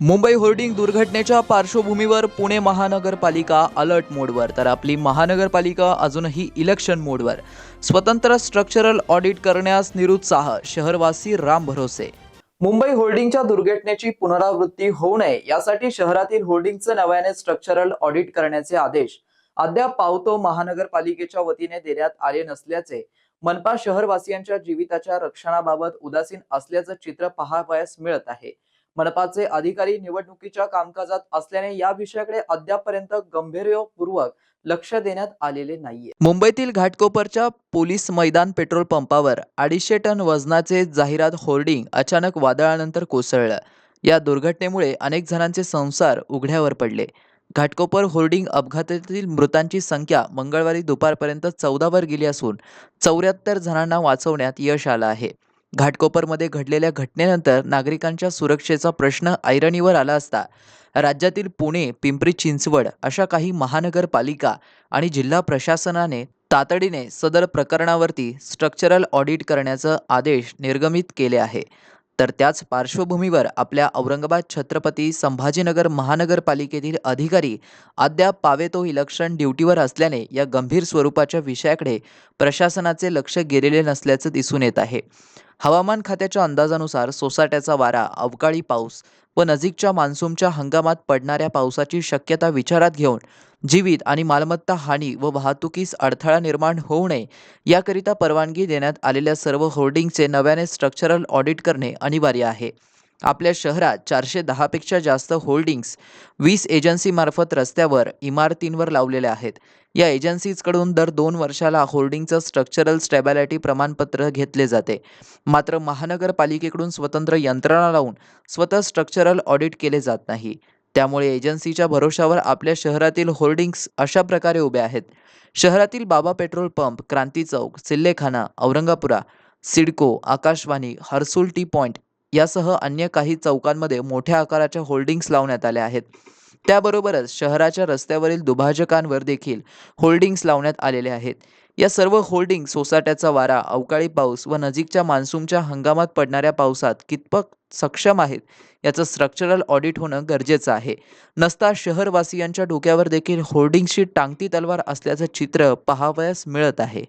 Mumbai hoarding दुर्घटनेच्या पार्श्वभूमीवर पुणे महानगरपालिका अलर्ट मोडवर. तर आपली महानगरपालिका अजूनही इलेक्शन मोडवर. स्वतंत्र स्ट्रक्चरल ऑडिट करण्यास निरुत्साह शहरवासी राम भरोसे. मुंबई होर्डिंगच्या दुर्घटनेची पुनरावृत्ती होऊ नये यासाठी शहरातील होर्डिंगचं नव्याने स्ट्रक्चरल ऑडिट करण्याचे आदेश अद्याप पावतो महानगरपालिकेच्या वतीने देण्यात आले नसल्याचे मनपा शहरवासियांच्या जीविताच्या रक्षणाबाबत उदासीन असल्याचं चित्र पाहावयास मिळत आहे. मनपाचे अधिकारी निवडणुकीच्या कामकाजात असल्याने या विषयाकडे अद्यापपर्यंत गंभीरपूर्वक लक्ष देण्यात आलेले नाहीये. मुंबईतील घाटकोपरच्या पोलीस मैदान पेट्रोल पंपावर अडीचशे टन वजनाचे जाहिरात होर्डिंग अचानक वादळानंतर कोसळलं. या दुर्घटनेमुळे अनेक जणांचे संसार उघड्यावर पडले. घाटकोपर होर्डिंग अपघातातील मृतांची संख्या मंगळवारी दुपारपर्यंत चौदावर गेली असून चौऱ्याहत्तर जणांना वाचवण्यात यश आलं आहे. घाटकोपरमध्ये घडलेल्या घटनेनंतर नागरिकांच्या सुरक्षेचा प्रश्न ऐरणीवर आला असता राज्यातील पुणे पिंपरी चिंचवड अशा काही महानगरपालिका आणि जिल्हा प्रशासनाने तातडीने सदर प्रकरणावरती स्ट्रक्चरल ऑडिट करण्याचा आदेश निर्गमित केले आहे. तर त्याच पार्श्वभूमीवर आपल्या औरंगाबाद छत्रपती संभाजीनगर महानगरपालिकेतील अधिकारी अद्याप पावेतो इलेक्शन ड्युटीवर असल्याने या गंभीर स्वरूपाच्या विषयाकडे प्रशासनाचे लक्ष गेलेले नसल्याचं दिसून येत आहे. हवामान खात्याच्या अंदाजानुसार सोसाट्याचा वारा अवकाळी पाऊस व नजीकच्या मान्सूनच्या हंगामात पडणाऱ्या पावसाची शक्यता विचारात घेऊन जीवित आणि मालमत्ता हानी व वाहतुकीस अडथळा निर्माण होऊ नये याकरिता परवानगी देण्यात आलेल्या सर्व होर्डिंगचे नव्याने स्ट्रक्चरल ऑडिट करणे अनिवार्य आहे. आपल्या शहरात चारशे दहापेक्षा जास्त होल्डिंग्स वीस एजन्सीमार्फत रस्त्यावर इमारतींवर लावलेल्या आहेत. या एजन्सीजकडून दर दोन वर्षाला होल्डिंगचं स्ट्रक्चरल स्टॅबिलिटी प्रमाणपत्र घेतले जाते. मात्र महानगरपालिकेकडून स्वतंत्र यंत्रणा लावून स्वतः स्ट्रक्चरल ऑडिट केले जात नाही. त्यामुळे एजन्सीच्या भरोशावर आपल्या शहरातील होर्डिंग्स अशा प्रकारे उभे आहेत. शहरातील Baba petrol pump Kranti Chowk Sillekhana Aurangpura CIDCO Akashvani Harsul T point यासह अन्य काही चौकांमध्ये मोठ्या आकाराच्या होल्डिंग्स लावण्यात आल्या आहेत. त्याबरोबरच शहराच्या रस्त्यावरील दुभाजकांवर देखील होल्डिंग्स लावण्यात आलेले आहेत. या सर्व होल्डिंग सोसाट्याचा वारा अवकाळी पाऊस व नजीकच्या मान्सूनच्या हंगामात पडणाऱ्या पावसात कितपत सक्षम आहेत याचं स्ट्रक्चरल ऑडिट होणं गरजेचं आहे. नसता शहरवासियांच्या डोक्यावर देखील होर्डिंगची टांगती तलवार असल्याचं चित्र पाहावयास मिळत आहे.